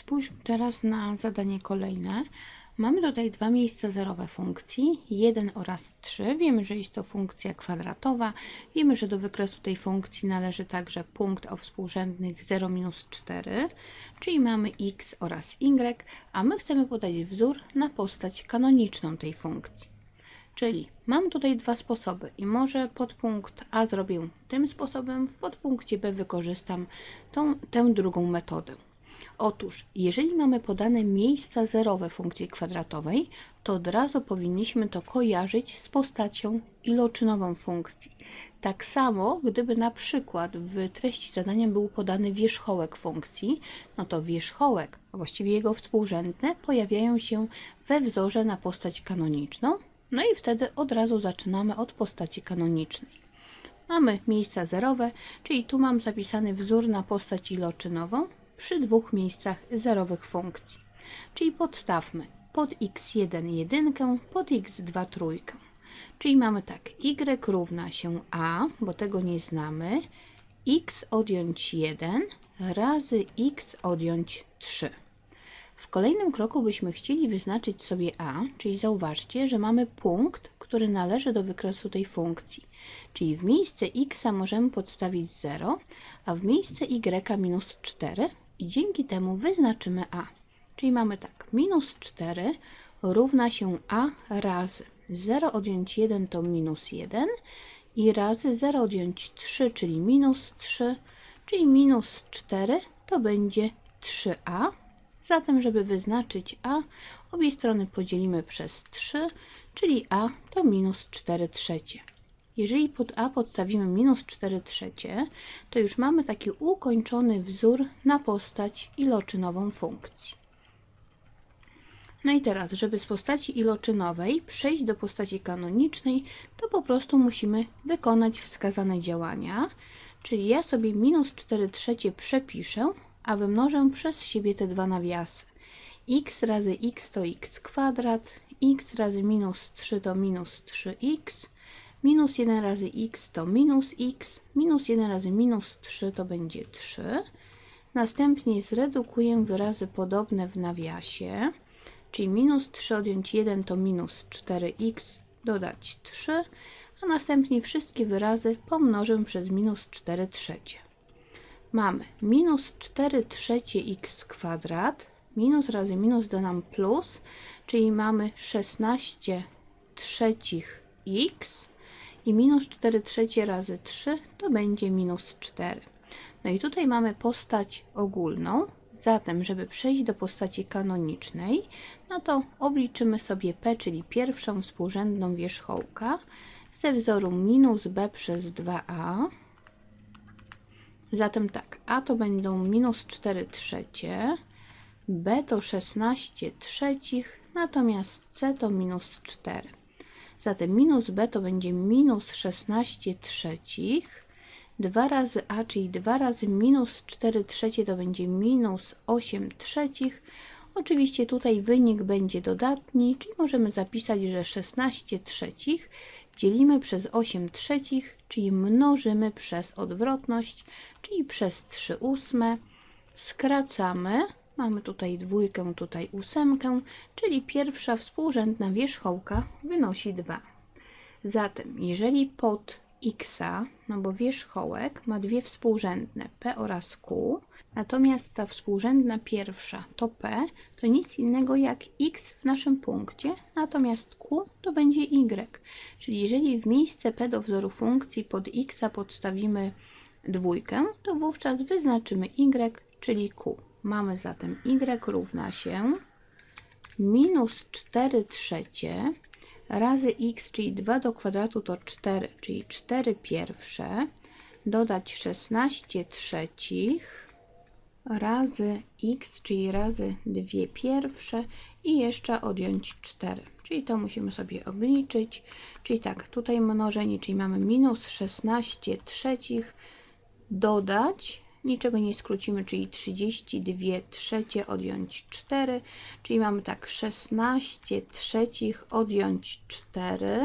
Spójrzmy teraz na zadanie kolejne. Mamy tutaj dwa miejsca zerowe funkcji, 1 oraz 3. Wiemy, że jest to funkcja kwadratowa. Wiemy, że do wykresu tej funkcji należy także punkt o współrzędnych 0 minus 4, czyli mamy x oraz y, a my chcemy podać wzór na postać kanoniczną tej funkcji. Czyli mam tutaj dwa sposoby i może podpunkt A zrobię tym sposobem, w podpunkcie B wykorzystam tą, tę drugą metodę. Otóż, jeżeli mamy podane miejsca zerowe funkcji kwadratowej, to od razu powinniśmy to kojarzyć z postacią iloczynową funkcji. Tak samo, gdyby na przykład w treści zadania był podany wierzchołek funkcji, no to wierzchołek, a właściwie jego współrzędne, pojawiają się we wzorze na postać kanoniczną, no i wtedy od razu zaczynamy od postaci kanonicznej. Mamy miejsca zerowe, czyli tu mam zapisany wzór na postać iloczynową, przy dwóch miejscach zerowych funkcji. Czyli podstawmy pod x1 jedynkę, pod x2 trójkę. Czyli mamy tak, y równa się a, bo tego nie znamy, x odjąć 1 razy x odjąć 3. W kolejnym kroku byśmy chcieli wyznaczyć sobie a, czyli zauważcie, że mamy punkt, który należy do wykresu tej funkcji. Czyli w miejsce x możemy podstawić 0, a w miejsce y minus 4, i dzięki temu wyznaczymy a. Czyli mamy tak, minus 4 równa się a razy 0 odjąć 1 to minus 1 i razy 0 odjąć 3, czyli minus 3, czyli minus 4 to będzie 3a. Zatem, żeby wyznaczyć a, obie strony podzielimy przez 3, czyli a to minus 4 trzecie. Jeżeli pod a podstawimy minus 4 trzecie, to już mamy taki ukończony wzór na postać iloczynową funkcji. No i teraz, żeby z postaci iloczynowej przejść do postaci kanonicznej, to po prostu musimy wykonać wskazane działania. Czyli ja sobie minus 4 trzecie przepiszę, a wymnożę przez siebie te dwa nawiasy. x razy x to x kwadrat, x razy minus 3 to minus 3x, Minus 1 razy x to minus x, minus 1 razy minus 3 to będzie 3. Następnie zredukuję wyrazy podobne w nawiasie, czyli minus 3 odjąć 1 to minus 4x, dodać 3, a następnie wszystkie wyrazy pomnożę przez minus 4 trzecie. Mamy minus 4 trzecie x kwadrat, minus razy minus da nam plus, czyli mamy 16 trzecich x, i minus 4 trzecie razy 3 to będzie minus 4. No i tutaj mamy postać ogólną, zatem żeby przejść do postaci kanonicznej, no to obliczymy sobie p, czyli pierwszą współrzędną wierzchołka ze wzoru minus b przez 2a. Zatem tak, a to będą minus 4 trzecie, b to 16 trzecich, natomiast c to minus 4. Zatem minus b to będzie minus 16 trzecich. 2 razy a, czyli 2 razy minus 4 trzecie to będzie minus 8 trzecich. Oczywiście tutaj wynik będzie dodatni, czyli możemy zapisać, że 16 trzecich dzielimy przez 8 trzecich, czyli mnożymy przez odwrotność, czyli przez 3 ósme. Skracamy Mamy tutaj dwójkę, tutaj ósemkę, czyli pierwsza współrzędna wierzchołka wynosi 2. Zatem, jeżeli pod x, no bo wierzchołek ma dwie współrzędne p oraz q, natomiast ta współrzędna pierwsza to p, to nic innego jak x w naszym punkcie, natomiast q to będzie y. Czyli jeżeli w miejsce p do wzoru funkcji pod x podstawimy dwójkę, to wówczas wyznaczymy y, czyli q. Mamy zatem y równa się minus 4 trzecie razy x, czyli 2 do kwadratu to 4, czyli 4 pierwsze, dodać 16 trzecich razy x, czyli razy 2 pierwsze i jeszcze odjąć 4. Czyli to musimy sobie obliczyć. Czyli tak, tutaj mnożenie, czyli mamy minus 16 trzecich dodać niczego nie skrócimy, czyli 32 trzecie odjąć 4, czyli mamy tak 16 trzecich odjąć 4,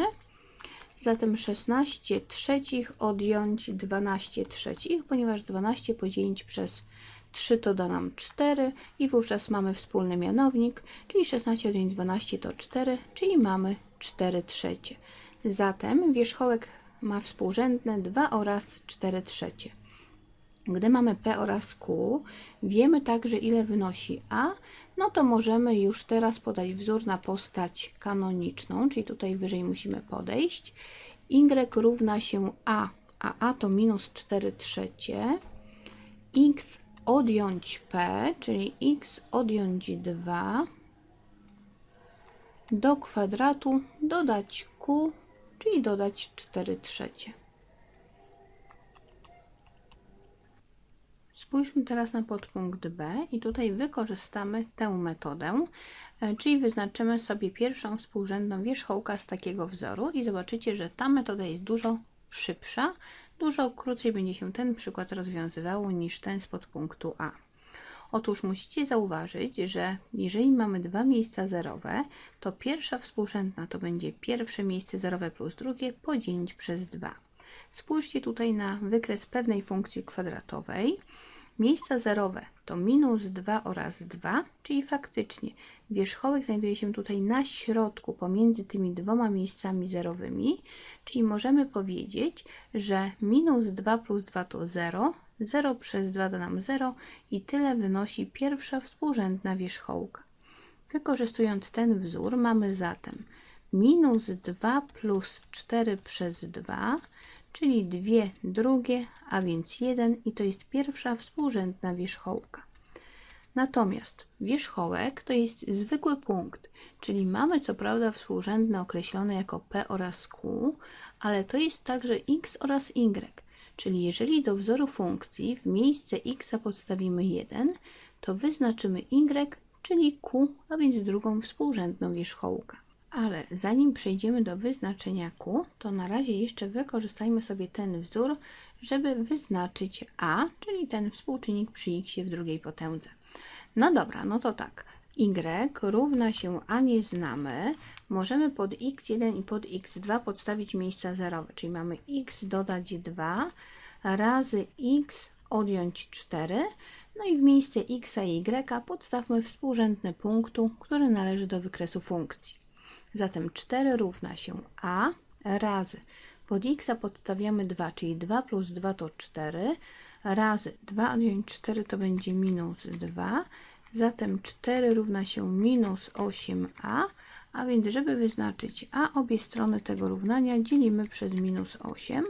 zatem 16 trzecich odjąć 12 trzecich, ponieważ 12 podzielić przez 3 to da nam 4 i wówczas mamy wspólny mianownik, czyli 16 odjąć 12 to 4, czyli mamy 4 trzecie. Zatem wierzchołek ma współrzędne 2 oraz 4 trzecie. Gdy mamy P oraz Q, wiemy także ile wynosi A, no to możemy już teraz podać wzór na postać kanoniczną, czyli tutaj wyżej musimy podejść. Y równa się A, a A to minus 4 trzecie, x odjąć P, czyli x odjąć 2 do kwadratu dodać Q, czyli dodać 4 trzecie. Spójrzmy teraz na podpunkt B i tutaj wykorzystamy tę metodę, e, czyli wyznaczymy sobie pierwszą współrzędną wierzchołka z takiego wzoru i zobaczycie, że ta metoda jest dużo szybsza, dużo krócej będzie się ten przykład rozwiązywało niż ten z podpunktu A. Otóż musicie zauważyć, że jeżeli mamy dwa miejsca zerowe, to pierwsza współrzędna to będzie pierwsze miejsce zerowe plus drugie podzielić przez 2. Spójrzcie tutaj na wykres pewnej funkcji kwadratowej. Miejsca zerowe to minus 2 oraz 2, czyli faktycznie wierzchołek znajduje się tutaj na środku pomiędzy tymi dwoma miejscami zerowymi, czyli możemy powiedzieć, że minus 2 plus 2 to 0, 0 przez 2 da nam 0 i tyle wynosi pierwsza współrzędna wierzchołka. Wykorzystując ten wzór mamy zatem minus 2 plus 4 przez 2 czyli dwie drugie, a więc 1 i to jest pierwsza współrzędna wierzchołka. Natomiast wierzchołek to jest zwykły punkt, czyli mamy co prawda współrzędne określone jako p oraz q, ale to jest także x oraz y, czyli jeżeli do wzoru funkcji w miejsce x podstawimy 1, to wyznaczymy y, czyli q, a więc drugą współrzędną wierzchołka. Ale zanim przejdziemy do wyznaczenia Q, to na razie jeszcze wykorzystajmy sobie ten wzór, żeby wyznaczyć A, czyli ten współczynnik przy x w drugiej potędze. No dobra, no to tak. Y równa się A nie znamy. Możemy pod x1 i pod x2 podstawić miejsca zerowe, czyli mamy x dodać 2 razy x odjąć 4. No i w miejsce x i y podstawmy współrzędny punktu, który należy do wykresu funkcji. Zatem 4 równa się a razy. Pod x podstawiamy 2, czyli 2 plus 2 to 4, razy 2 odjąć 4 to będzie minus 2, zatem 4 równa się minus 8a, a. Więc żeby wyznaczyć a, obie strony tego równania dzielimy przez minus 8,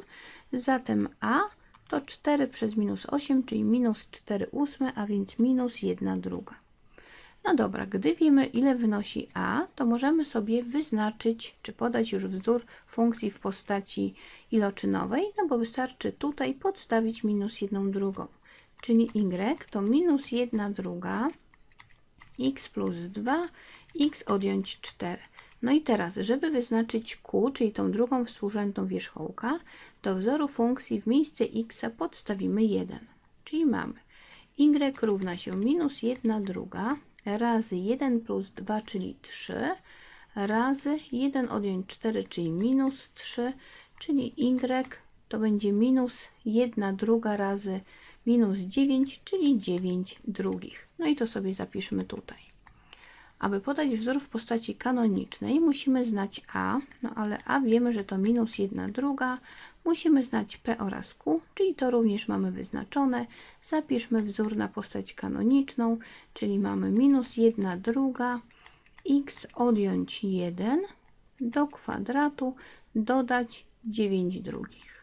zatem a to 4 przez minus 8, czyli minus 4 ósme, a więc minus 1 druga. No dobra, gdy wiemy ile wynosi a, to możemy sobie wyznaczyć, czy podać już wzór funkcji w postaci iloczynowej, no bo wystarczy tutaj podstawić minus jedną drugą, czyli y to minus jedna druga x plus 2, x odjąć 4. No i teraz, żeby wyznaczyć q, czyli tą drugą współrzędną wierzchołka, do wzoru funkcji w miejsce x podstawimy 1, czyli mamy y równa się minus 1 druga razy 1 plus 2, czyli 3, razy 1 odjąć 4, czyli minus 3, czyli y to będzie minus 1 druga razy minus 9, czyli 9 drugich. No i to sobie zapiszmy tutaj. Aby podać wzór w postaci kanonicznej, musimy znać a, no ale a wiemy, że to minus 1 druga, musimy znać p oraz q, czyli to również mamy wyznaczone. Zapiszmy wzór na postać kanoniczną, czyli mamy minus 1 druga, x odjąć 1 do kwadratu, dodać 9 drugich.